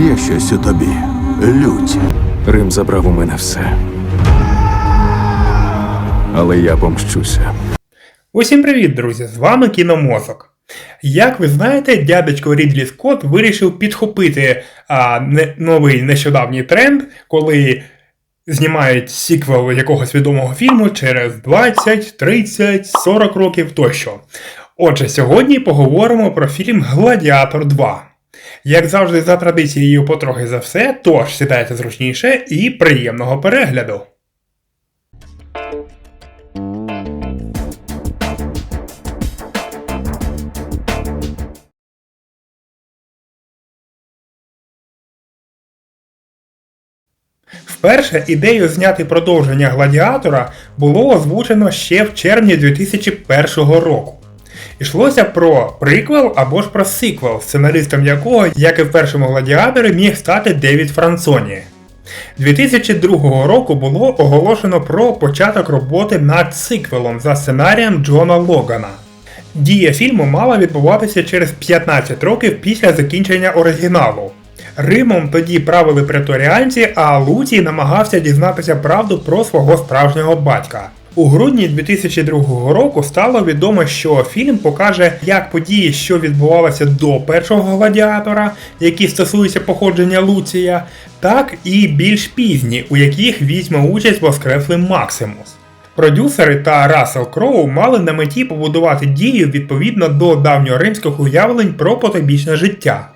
Є щось у тобі. Лють. Рим забрав у мене все. Але я помщуся. Усім привіт, друзі! З вами Кіномозок. Як ви знаєте, дядечко Рідлі Скотт вирішив підхопити а, не, новий нещодавній тренд, коли знімають сіквел якогось відомого фільму через 20, 30, 40 років тощо. Отже, сьогодні поговоримо про фільм Гладіатор 2. Як завжди, за традицією потрохи за все, тож сідайте зручніше і приємного перегляду. Вперше ідею зняти продовження гладіатора було озвучено ще в червні 2001 року. Йшлося про приквел або ж про сиквел, сценаристом якого, як і в першому гладіаторі, міг стати Девід Францоні. 2002 року було оголошено про початок роботи над сиквелом за сценарієм Джона Логана. Дія фільму мала відбуватися через 15 років після закінчення оригіналу. Римом тоді правили преторіанці, а Луцій намагався дізнатися правду про свого справжнього батька. У грудні 2002 року стало відомо, що фільм покаже як події, що відбувалися до першого гладіатора, які стосуються походження Луція, так і більш пізні, у яких візьме участь воскреслий Максимус. Продюсери та Рассел Кроу мали на меті побудувати дію відповідно до давньоримських уявлень про потойбічне життя.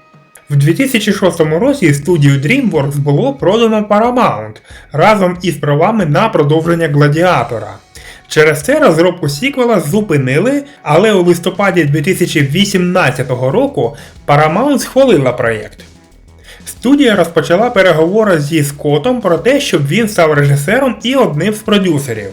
В 2006 році студію DreamWorks було продано Paramount разом із правами на продовження Гладіатора. Через це розробку сіквела зупинили, але у листопаді 2018 року Paramount схвалила проєкт. Студія розпочала переговори зі Скоттом про те, щоб він став режисером і одним з продюсерів.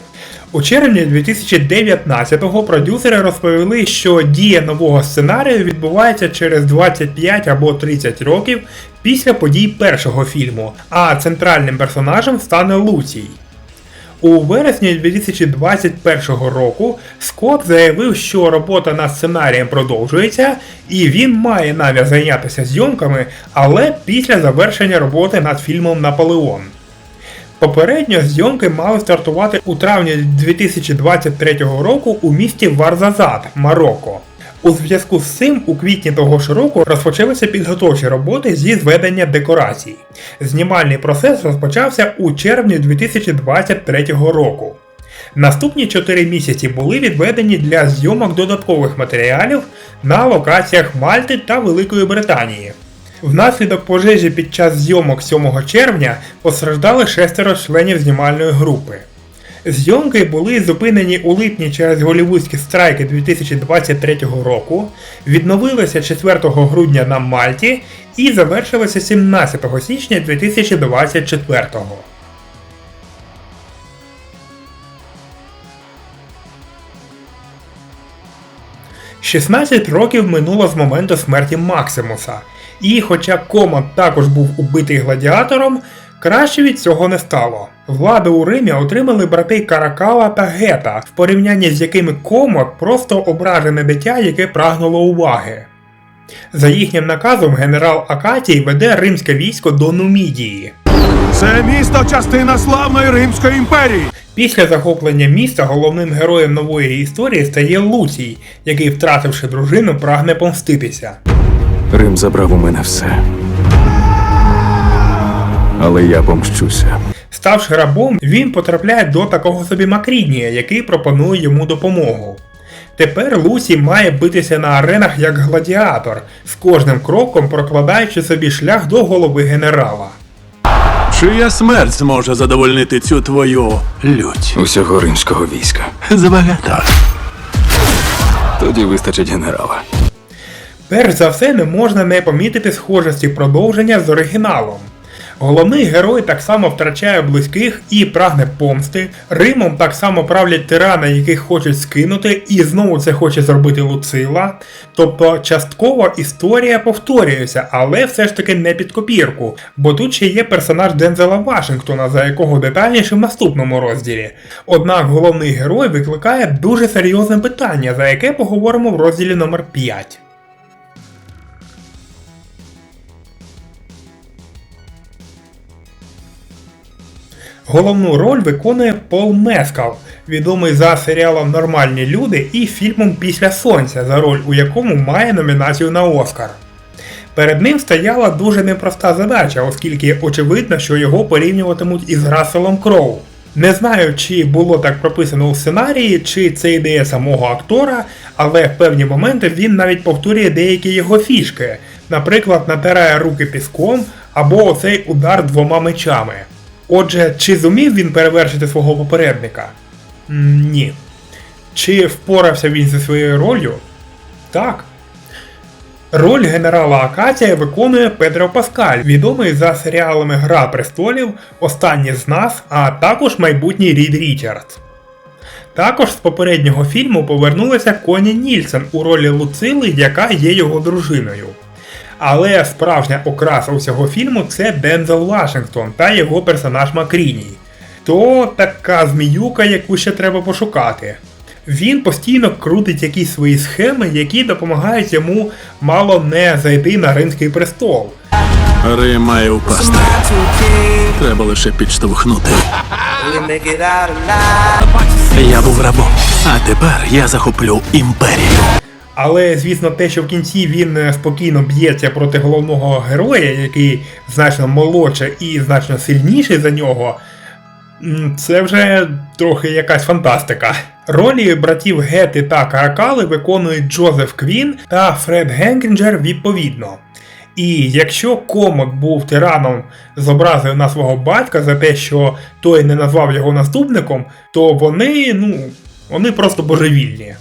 У червні 2019-го продюсери розповіли, що дія нового сценарію відбувається через 25 або 30 років після подій першого фільму, а центральним персонажем стане Луцій. У вересні 2021 року Скотт заявив, що робота над сценарієм продовжується, і він має намір зайнятися зйомками, але після завершення роботи над фільмом Наполеон. Попередньо зйомки мали стартувати у травні 2023 року у місті Варзазат, Марокко. У зв'язку з цим у квітні того ж року розпочалися підготовчі роботи зі зведення декорацій. Знімальний процес розпочався у червні 2023 року. Наступні 4 місяці були відведені для зйомок додаткових матеріалів на локаціях Мальти та Великої Британії. Внаслідок пожежі під час зйомок 7 червня постраждали шестеро членів знімальної групи. Зйомки були зупинені у липні через голівудські страйки 2023 року, відновилися 4 грудня на Мальті і завершилися 17 січня 2024. 16 років минуло з моменту смерті Максимуса, і хоча Комод також був убитий гладіатором, краще від цього не стало. Владу у Римі отримали брати Каракала та Гета, в порівнянні з якими Комод просто ображене дитя, яке прагнуло уваги. За їхнім наказом генерал Акатій веде римське військо до Нумідії. Це місто частина славної Римської імперії. Після захоплення міста головним героєм нової історії стає Луцій, який, втративши дружину, прагне помститися. Рим забрав у мене все. Але я помщуся. Ставши рабом, він потрапляє до такого собі Макріднія, який пропонує йому допомогу. Тепер Лусі має битися на аренах як гладіатор, з кожним кроком прокладаючи собі шлях до голови генерала. Чия смерть зможе задовольнити цю твою лють? Усього римського війська. Забагато. Тоді вистачить генерала. Перш за все, не можна не помітити схожості продовження з оригіналом. Головний герой так само втрачає близьких і прагне помсти. Римом так само правлять тирани, яких хочуть скинути, і знову це хоче зробити Луцила. Тобто частково історія повторюється, але все ж таки не під копірку. Бо тут ще є персонаж Дензела Вашингтона, за якого детальніше в наступному розділі. Однак головний герой викликає дуже серйозне питання, за яке поговоримо в розділі номер 5. Головну роль виконує Пол Мескал, відомий за серіалом Нормальні люди і фільмом Після Сонця, за роль у якому має номінацію на Оскар. Перед ним стояла дуже непроста задача, оскільки очевидно, що його порівнюватимуть із Расселом Кроу. Не знаю, чи було так прописано у сценарії, чи це ідея самого актора, але в певні моменти він навіть повторює деякі його фішки, наприклад, натирає руки піском або оцей удар двома мечами. Отже, чи зумів він перевершити свого попередника? Ні. Чи впорався він зі своєю ролью? Так. Роль генерала Акація виконує Педро Паскаль, відомий за серіалами Гра престолів, Останні з нас, а також майбутній Рід Річардс. Також з попереднього фільму повернулася Коні Нільсен у ролі Луцили, яка є його дружиною. Але справжня окраса усього фільму це Дензел Вашингтон та його персонаж Макріній. То така зміюка, яку ще треба пошукати. Він постійно крутить якісь свої схеми, які допомагають йому мало не зайти на римський престол. Рим має впасти. Треба лише підштовхнути. Я був рабом, а тепер я захоплю імперію. Але звісно, те, що в кінці він е, спокійно б'ється проти головного героя, який значно молодше і значно сильніший за нього, це вже трохи якась фантастика. Ролі братів Гети та Каракали виконують Джозеф Квін та Фред Генкінджер відповідно. І якщо комик був тираном з образою на свого батька за те, що той не назвав його наступником, то вони, ну, вони просто божевільні.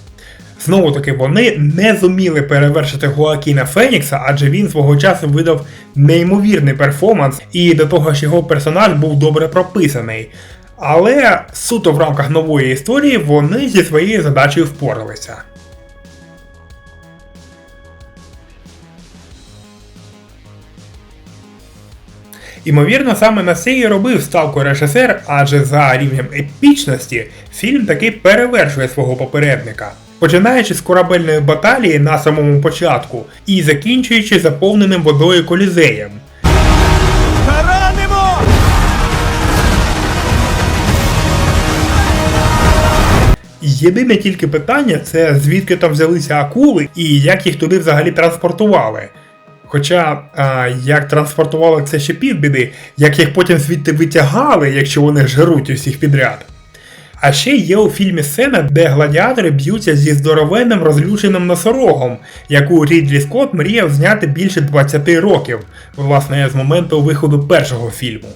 Знову таки, вони не зуміли перевершити Гоакіна Фенікса, адже він свого часу видав неймовірний перформанс, і до того ж його персонаж був добре прописаний. Але суто в рамках нової історії вони зі своєю задачею впоралися. Імовірно, саме на це і робив ставку режисер, адже за рівнем епічності фільм таки перевершує свого попередника. Починаючи з корабельної баталії на самому початку і закінчуючи заповненим водою колізеєм. Єдине тільки питання це звідки там взялися акули і як їх туди взагалі транспортували. Хоча а, як транспортували це ще півбіди, як їх потім звідти витягали, якщо вони жруть усіх підряд. А ще є у фільмі сцена, де гладіатори б'ються зі здоровенним розлюченим носорогом, яку Рідлі Скотт мріяв зняти більше 20 років, власне, з моменту виходу першого фільму.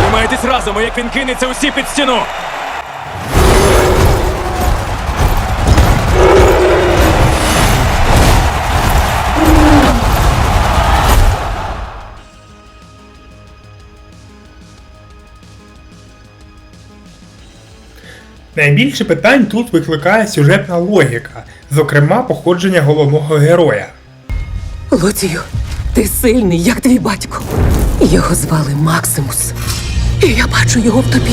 Тримайтесь разом, як він кинеться усі під стіну. Найбільше питань тут викликає сюжетна логіка, зокрема походження головного героя. Лоцію, ти сильний, як твій батько. Його звали Максимус. І я бачу його в тобі.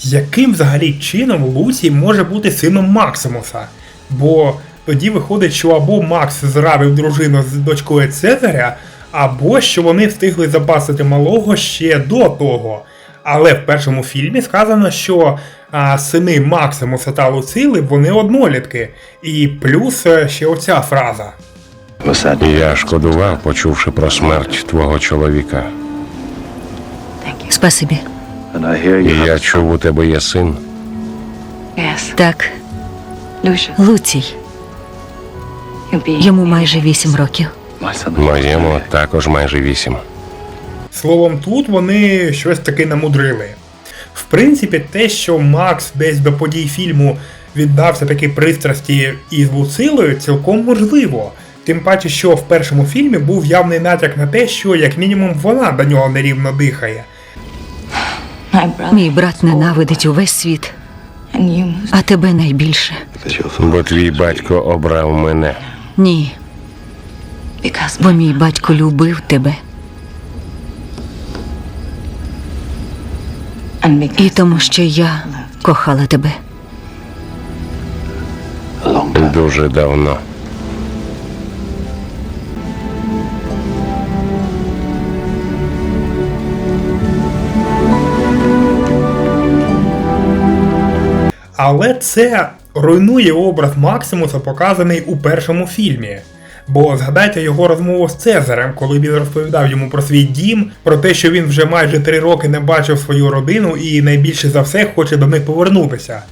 Яким взагалі чином Луцій може бути сином Максимуса? Бо тоді виходить, що або Макс зрадив дружину з дочкою Цезаря, або що вони встигли запасити малого ще до того. Але в першому фільмі сказано, що а, сини Максимуса та Луцили вони однолітки. І плюс е, ще оця фраза. Я шкодував, почувши про смерть твого чоловіка. Спасибі. І я чув, у тебе є син. Так, Луцій. Йому майже вісім років. Моєму також майже вісім. Словом, тут вони щось таки намудрили. В принципі, те, що Макс десь до подій фільму віддався таки пристрасті із Луцилою, цілком можливо. Тим паче, що в першому фільмі був явний натяк на те, що як мінімум вона до нього нерівно дихає. Мій брат ненавидить увесь світ, а тебе найбільше. Бо твій батько обрав мене. Ні, бо мій батько любив тебе. І тому, що я кохала тебе. Дуже давно. Але це руйнує образ Максимуса, показаний у першому фільмі. Бо згадайте його розмову з Цезарем, коли він розповідав йому про свій дім, про те, що він вже майже три роки не бачив свою родину і найбільше за все хоче до них повернутися.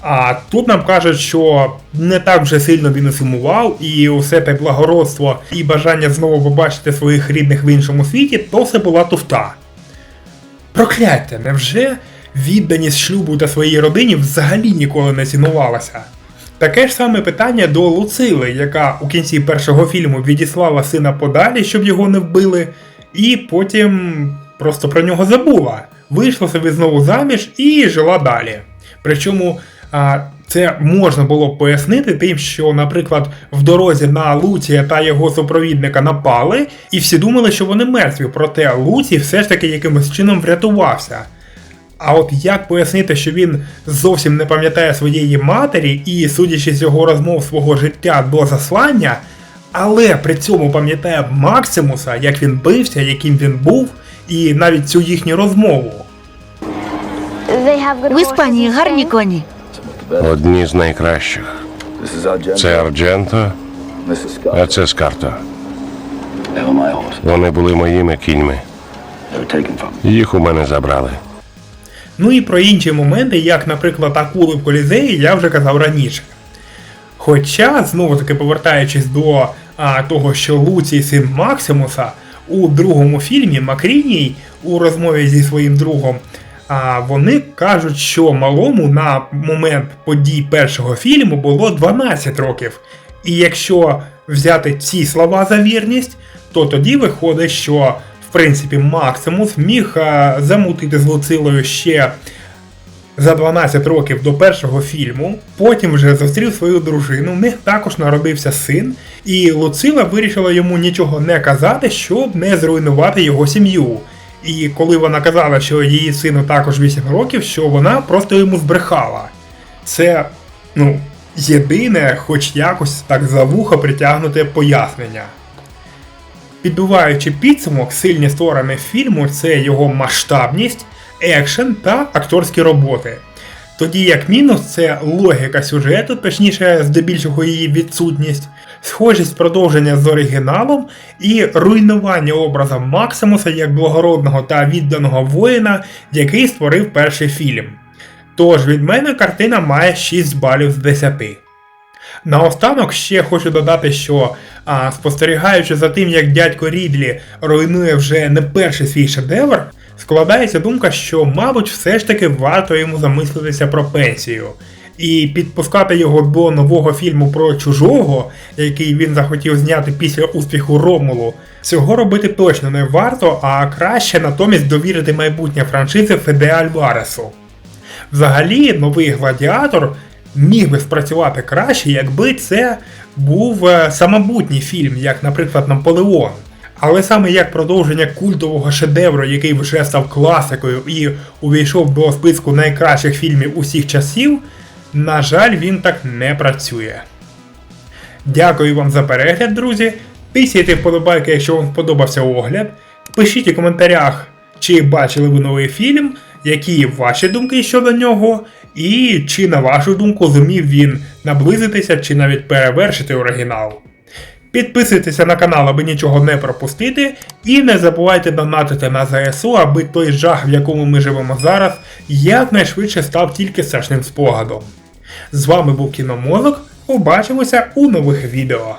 А тут нам кажуть, що не так вже сильно він сумував, і усе те благородство і бажання знову побачити своїх рідних в іншому світі, то все була туфта. Прокляття, невже відданість шлюбу та своїй родині взагалі ніколи не цінувалася? Таке ж саме питання до Луцили, яка у кінці першого фільму відіслала сина подалі, щоб його не вбили, і потім просто про нього забула. Вийшла собі знову заміж і жила далі. Причому це можна було пояснити тим, що, наприклад, в дорозі на Луція та його супровідника напали, і всі думали, що вони мертві, проте Луцій все ж таки якимось чином врятувався. А от як пояснити, що він зовсім не пам'ятає своєї матері і, судячи з його розмов свого життя до заслання, але при цьому пам'ятає Максимуса, як він бився, яким він був, і навіть цю їхню розмову. В Іспанії гарні коні. Одні з найкращих. Це Ардженто, а це Скарто. Вони були моїми кіньми. Їх у мене забрали. Ну і про інші моменти, як, наприклад, акули в колізеї, я вже казав раніше. Хоча, знову таки повертаючись до а, того, що Луцій син Максимуса у другому фільмі Макріній у розмові зі своїм другом, а, вони кажуть, що малому на момент подій першого фільму було 12 років. І якщо взяти ці слова за вірність, то тоді виходить, що принципі Максимус міг замутити з Луцилою ще за 12 років до першого фільму, потім вже зустрів свою дружину, в них також народився син, і Луцила вирішила йому нічого не казати, щоб не зруйнувати його сім'ю. І коли вона казала, що її сину також 8 років, що вона просто йому збрехала. Це, ну, єдине, хоч якось так за вухо притягнуте пояснення. Підбиваючи підсумок, сильні сторони фільму це його масштабність, екшен та акторські роботи. Тоді як мінус це логіка сюжету, точніше, здебільшого її відсутність, схожість продовження з оригіналом і руйнування образа Максимуса як благородного та відданого воїна, який створив перший фільм. Тож від мене картина має 6 балів з 10. Наостанок ще хочу додати, що а, спостерігаючи за тим, як дядько Рідлі руйнує вже не перший свій шедевр, складається думка, що, мабуть, все ж таки варто йому замислитися про пенсію. І підпускати його до нового фільму про чужого, який він захотів зняти після успіху Ромулу, цього робити точно не варто, а краще натомість довірити майбутнє франшизи Феде Альваресу. Взагалі, новий гладіатор міг би спрацювати краще, якби це був е, самобутній фільм, як, наприклад, Наполеон. Але саме як продовження культового шедевру, який вже став класикою і увійшов до списку найкращих фільмів усіх часів, на жаль, він так не працює. Дякую вам за перегляд, друзі. Тисяйте вподобайки, якщо вам сподобався огляд. Пишіть у коментарях, чи бачили ви новий фільм, які ваші думки щодо нього, і чи, на вашу думку, зумів він наблизитися чи навіть перевершити оригінал. Підписуйтеся на канал, аби нічого не пропустити, і не забувайте донатити на ЗСУ, аби той жах, в якому ми живемо зараз, якнайшвидше став тільки страшним спогадом. З вами був Кіномозок. Побачимося у нових відео.